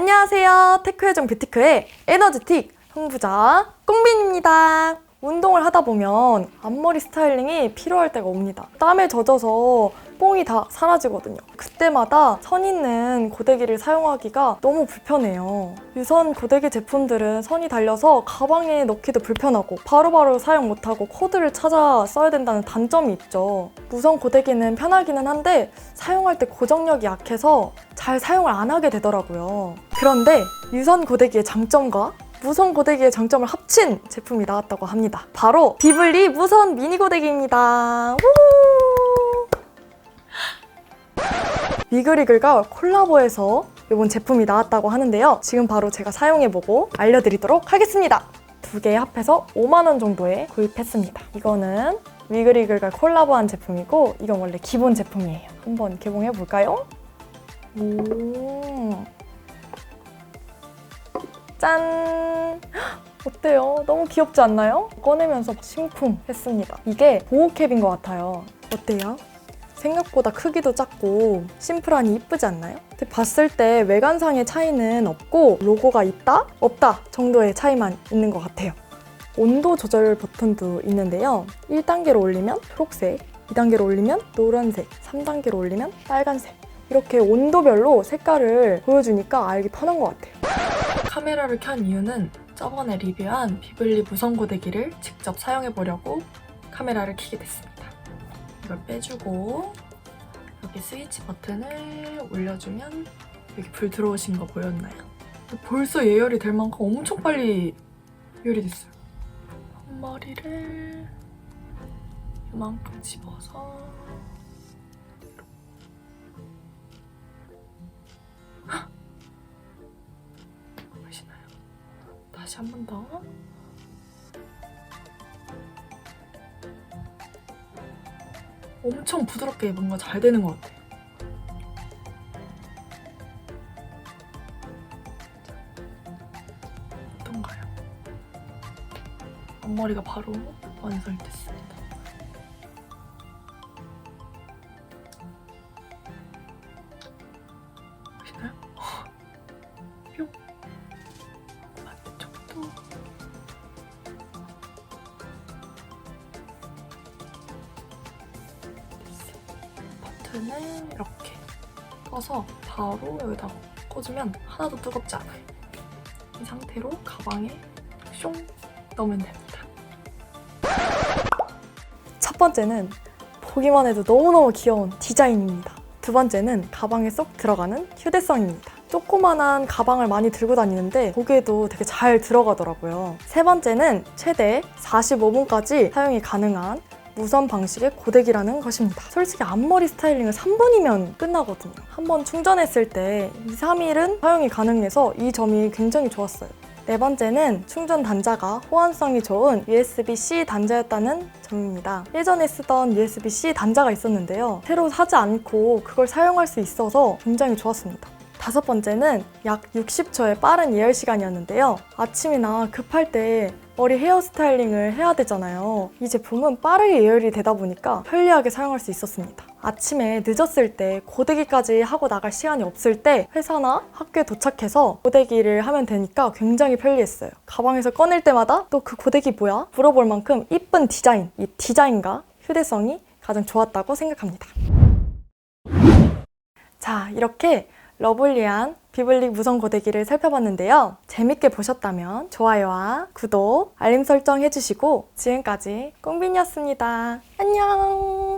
안녕하세요. 테크회전 뷰티크의 에너지틱 홍부자 꽁빈입니다. 운동을 하다 보면 앞머리 스타일링이 필요할 때가 옵니다. 땀에 젖어서 뽕이 다 사라지거든요. 그때마다 선 있는 고데기를 사용하기가 너무 불편해요. 유선 고데기 제품들은 선이 달려서 가방에 넣기도 불편하고 바로바로 사용 못하고 코드를 찾아 써야 된다는 단점이 있죠. 무선 고데기는 편하기는 한데 사용할 때 고정력이 약해서 잘 사용을 안 하게 되더라고요. 그런데 유선 고데기의 장점과 무선 고데기의 장점을 합친 제품이 나왔다고 합니다. 바로 비블리 무선 미니 고데기입니다. 우! 위글위글과 콜라보해서 이번 제품이 나왔다고 하는데요. 지금 바로 제가 사용해보고 알려드리도록 하겠습니다. 두 개 합해서 5만 원 정도에 구입했습니다. 이거는 위글위글과 콜라보한 제품이고 이건 원래 기본 제품이에요. 한번 개봉해 볼까요? 오. 짠! 어때요? 너무 귀엽지 않나요? 꺼내면서 심쿵했습니다. 이게 보호캡인 것 같아요. 어때요? 생각보다 크기도 작고 심플하니 이쁘지 않나요? 봤을 때 외관상의 차이는 없고 로고가 있다? 없다 정도의 차이만 있는 것 같아요. 온도 조절 버튼도 있는데요. 1단계로 올리면 초록색, 2단계로 올리면 노란색, 3단계로 올리면 빨간색. 이렇게 온도별로 색깔을 보여주니까 알기 편한 것 같아요. 카메라를 켠 이유는 저번에 리뷰한 비블리 무선 고데기를 직접 사용해 보려고 카메라를 켜게 됐습니다. 이걸 빼주고 여기 스위치 버튼을 올려주면 여기 불 들어오신 거 보였나요? 벌써 예열이 될 만큼 엄청 빨리 예열이 됐어요. 머리를 이만큼 집어서 다시 한 번 더. 엄청 부드럽게 뭔가 잘 되는 것 같아요. 어떤가요? 앞머리가 바로. 보시나요? 버튼을 이렇게 떠서 바로 여기다 꽂으면 하나도 뜨겁지 않아요. 이 상태로 가방에 숑 넣으면 됩니다. 첫 번째는 보기만 해도 너무너무 귀여운 디자인입니다. 두 번째는 가방에 쏙 들어가는 휴대성입니다. 조그만한 가방을 많이 들고 다니는데 보기에도 되게 잘 들어가더라고요. 세 번째는 최대 45분까지 사용이 가능한 무선 방식의 고데기라는 것입니다. 솔직히 앞머리 스타일링은 3분이면 끝나거든요. 한번 충전했을 때 2, 3일은 사용이 가능해서 이 점이 굉장히 좋았어요. 네 번째는 충전 단자가 호환성이 좋은 USB-C 단자였다는 점입니다. 예전에 쓰던 USB-C 단자가 있었는데요. 새로 사지 않고 그걸 사용할 수 있어서 굉장히 좋았습니다. 다섯 번째는 약 60초의 빠른 예열 시간이었는데요. 아침이나 급할 때 머리 헤어 스타일링을 해야 되잖아요. 이 제품은 빠르게 예열이 되다 보니까 편리하게 사용할 수 있었습니다. 아침에 늦었을 때 고데기까지 하고 나갈 시간이 없을 때 회사나 학교에 도착해서 고데기를 하면 되니까 굉장히 편리했어요. 가방에서 꺼낼 때마다 또 그 고데기 뭐야? 물어볼 만큼 이쁜 디자인, 이 디자인과 휴대성이 가장 좋았다고 생각합니다. 자, 이렇게 러블리한 비블리 무선 고데기를 살펴봤는데요. 재밌게 보셨다면 좋아요와 구독, 알림 설정 해주시고 지금까지 꽁빈이었습니다. 안녕!